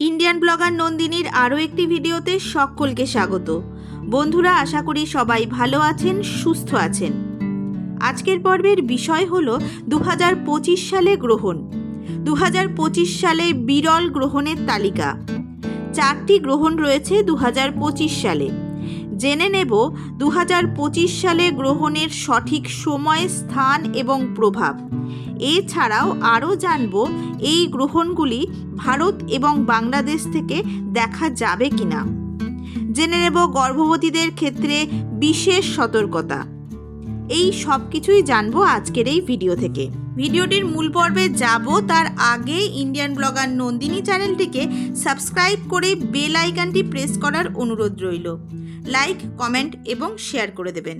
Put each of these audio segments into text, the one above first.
Indian blogger নন্দিনীর আরও একটি ভিডিওতে সকলকে স্বাগত। বন্ধুরা, আশা করি সবাই ভালো আছেন, সুস্থ আছেন। আজকের পর্বের বিষয় হল দু হাজার পঁচিশ সালে গ্রহণ। দু হাজার পঁচিশ সালে বিরল গ্রহণের তালিকা। চারটি গ্রহণ রয়েছে দু হাজার পঁচিশ সালে। জেনে নেব দু হাজার পঁচিশ সালে গ্রহণের সঠিক সময়, স্থান এবং প্রভাব। এছাড়াও আরও জানব এই গ্রহণগুলি ভারত এবং বাংলাদেশ থেকে দেখা যাবে কিনা। জেনে নেব গর্ভবতীদের ক্ষেত্রে বিশেষ সতর্কতা। এই সব কিছুই জানব আজকের এই ভিডিও থেকে। ভিডিওটির মূল পর্বে যাব, তার আগে ইন্ডিয়ান ব্লগার নন্দিনী চ্যানেলটিকে সাবস্ক্রাইব করে বেল আইকনটি প্রেস করার অনুরোধ রইল। লাইক কমেন্ট এবং শেয়ার করে দেবেন।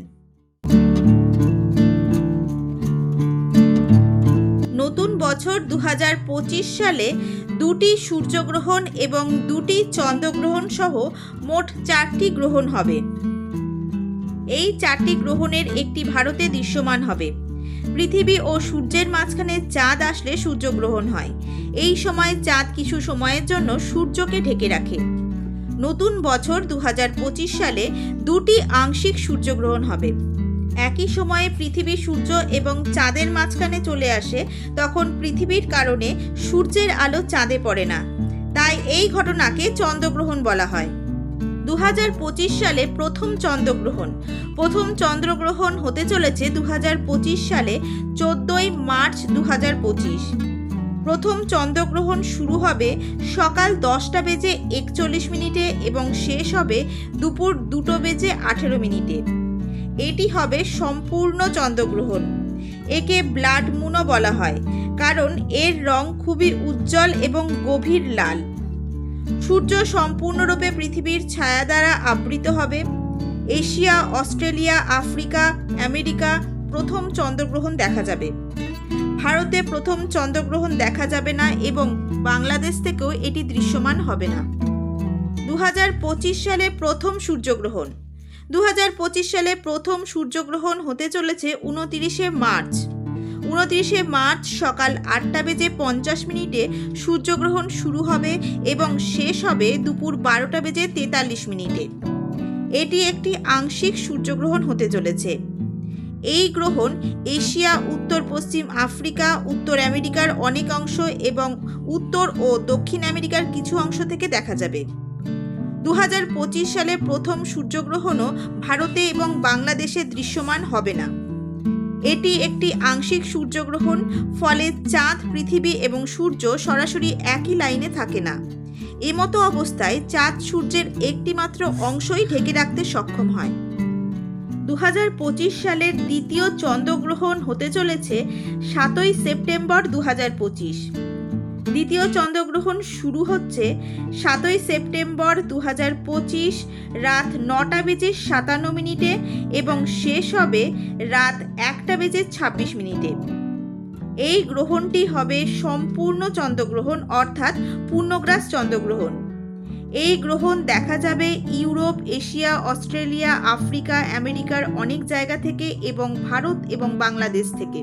নতুন বছর দু হাজার পঁচিশ সালে দুটি সূর্যগ্রহণ এবং দুটি চন্দ্রগ্রহণ সহ মোট চারটি গ্রহণ হবে। এই চারটি গ্রহণের একটি ভারতে দৃশ্যমান হবে। পৃথিবী ও সূর্যের মাঝখানে চাঁদ আসলে সূর্যগ্রহণ হয়। এই সময় চাঁদ কিছু সময়ের জন্য সূর্যকে ঢেকে রাখে। নতুন বছর দু হাজার পঁচিশ সালে দুটি আংশিক সূর্যগ্রহণ হবে। একই সময়ে পৃথিবী সূর্য এবং চাঁদের মাঝখানে চলে আসে, তখন পৃথিবীর কারণে সূর্যের আলো চাঁদে পড়ে না। তাই এই ঘটনাকে চন্দ্রগ্রহণ বলা হয়। দু হাজার পঁচিশ সালে প্রথম চন্দ্রগ্রহণ। প্রথম চন্দ্রগ্রহণ হতে চলেছে দু হাজার পঁচিশ সালে, চোদ্দই মার্চ দু হাজার পঁচিশ। প্রথম চন্দ্রগ্রহণ শুরু হবে সকাল দশটা বেজে একচল্লিশ মিনিটে এবং শেষ হবে দুপুর দুটো বেজে আঠেরো মিনিটে। এটি হবে সম্পূর্ণ চন্দ্রগ্রহণ। একে ব্লাড মুনও বলা হয়, কারণ এর রং খুবই উজ্জ্বল এবং গভীর লাল। সূর্য সম্পূর্ণরূপে পৃথিবীর ছায়া দ্বারা আবৃত হবে। এশিয়া, অস্ট্রেলিয়া, আফ্রিকা, আমেরিকা প্রথম চন্দ্রগ্রহণ দেখা যাবে। ভারতে প্রথম চন্দ্রগ্রহণ দেখা যাবে না এবং বাংলাদেশ থেকেও এটি দৃশ্যমান হবে না। দু হাজার পঁচিশ সালে প্রথম সূর্যগ্রহণ। দু হাজার পঁচিশ সালে প্রথম সূর্যগ্রহণ হতে চলেছে উনতিরিশে মার্চ। উনত্রিশে মার্চ সকাল আটটা বেজে পঞ্চাশ মিনিটে সূর্যগ্রহণ শুরু হবে এবং শেষ হবে দুপুর বারোটা বেজে তেতাল্লিশ মিনিটে। এটি একটি আংশিক সূর্যগ্রহণ হতে চলেছে। এই গ্রহণ এশিয়া, উত্তর, পশ্চিম আফ্রিকা, উত্তর আমেরিকার অনেক অংশ এবং উত্তর ও দক্ষিণ আমেরিকার কিছু অংশ থেকে দেখা যাবে। দু হাজার পঁচিশ সালে প্রথম সূর্যগ্রহণও ভারতে এবং বাংলাদেশে দৃশ্যমান হবে না। এটি একটি আংশিক সূর্যগ্রহণ, ফলে চাঁদ, পৃথিবী এবং সূর্য সরাসরি একই লাইনে থাকে না। এমতো অবস্থায় চাঁদ সূর্যের একটিমাত্র অংশই ঢেকে রাখতে সক্ষম হয়। দু হাজার পঁচিশ সালের দ্বিতীয় চন্দ্রগ্রহণ হতে চলেছে সাতই সেপ্টেম্বর দু হাজার পঁচিশ। দ্বিতীয় চন্দ্রগ্রহণ শুরু হচ্ছে সাতই সেপ্টেম্বর দু পঁচিশ, রাত নটা বেজে সাতান্ন মিনিটে এবং শেষ হবে রাত একটা বেজে ছাব্বিশ মিনিটে। এই গ্রহণটি হবে সম্পূর্ণ চন্দ্রগ্রহণ, অর্থাৎ পূর্ণগ্রাস চন্দ্রগ্রহণ। এই গ্রহণ দেখা যাবে ইউরোপ, এশিয়া, অস্ট্রেলিয়া, আফ্রিকা, আমেরিকার অনেক জায়গা থেকে এবং ভারত এবং বাংলাদেশ থেকে।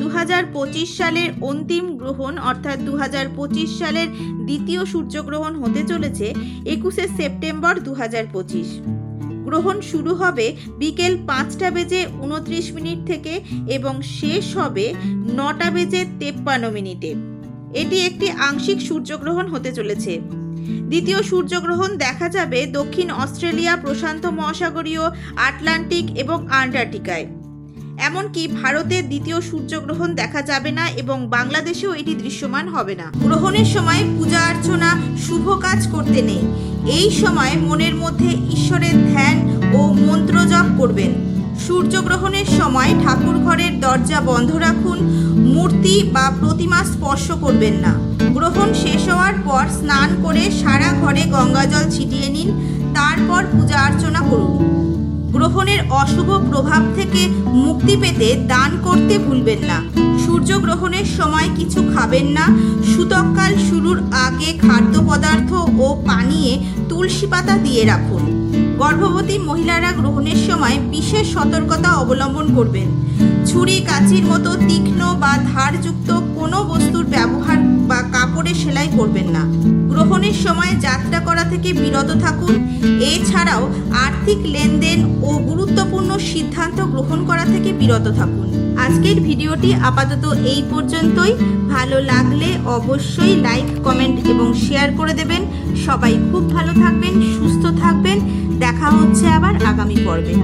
দু হাজার পঁচিশ সালের অন্তিম গ্রহণ অর্থাৎ দু হাজার পঁচিশ সালের দ্বিতীয় সূর্যগ্রহণ হতে চলেছে একুশে সেপ্টেম্বর দু হাজার পঁচিশ। গ্রহণ শুরু হবে বিকেল পাঁচটা বেজে উনত্রিশ মিনিট থেকে এবং শেষ হবে নটা বেজে তেপ্পান্ন মিনিটে। এটি একটি আংশিক সূর্যগ্রহণ হতে চলেছে। দ্বিতীয় সূর্যগ্রহণ দেখা যাবে দক্ষিণ অস্ট্রেলিয়া প্রশান্ত মহাসাগরীয় আটলান্টিক এবং আন্টার্কটিকায়। এমনকি ভারতের দ্বিতীয় সূর্যগ্রহণ দেখা যাবে না এবং বাংলাদেশেও এটি দৃশ্যমান হবে না। গ্রহণের সময় পূজা অর্চনা, শুভ কাজ করতে নেই। এই সময় মনের মধ্যে ঈশ্বরের ধ্যান ও মন্ত্র জপ করবেন। সূর্যগ্রহণের সময় ঠাকুর ঘরের দরজা বন্ধ রাখুন, মূর্তি বা প্রতিমা স্পর্শ করবেন না। গ্রহণ শেষ হওয়ার পর স্নান করে সারা ঘরে গঙ্গাজল ছিটিয়ে নিন, তারপর পূজা অর্চনা করুন। গ্রহণের অশুভ প্রভাব থেকে মুক্তি পেতে দান করতে ভুলবেন না। সূর্য গ্রহণের সময় কিছু খাবেন না। সুতককাল শুরুর আগে খাদ্য পদার্থ ও পানীয়ে তুলসী পাতা দিয়ে রাখুন। গর্ভবতী মহিলারা গ্রহণের সময় বিশেষ সতর্কতা অবলম্বন করবেন। ছুরি, কাঁচির মতো তীক্ষ্ণ বা ধারযুক্ত কোনো বস্তুর ব্যবহার বা কাপড়ে সেলাই করবেন না। গ্রহণের সময় যাত্রা থেকে বিরত থাকুন। এছাড়াও আর্থিক লেনদেন ও গুরুত্বপূর্ণ সিদ্ধান্ত গ্রহণ করা থেকে বিরত থাকুন। আজকের ভিডিওটি আপাতত এই পর্যন্তই। ভালো লাগলে অবশ্যই লাইক, কমেন্ট এবং শেয়ার করে দেবেন। সবাই খুব ভালো থাকবেন, সুস্থ থাকবেন। দেখা হচ্ছে আবার আগামী পর্বে।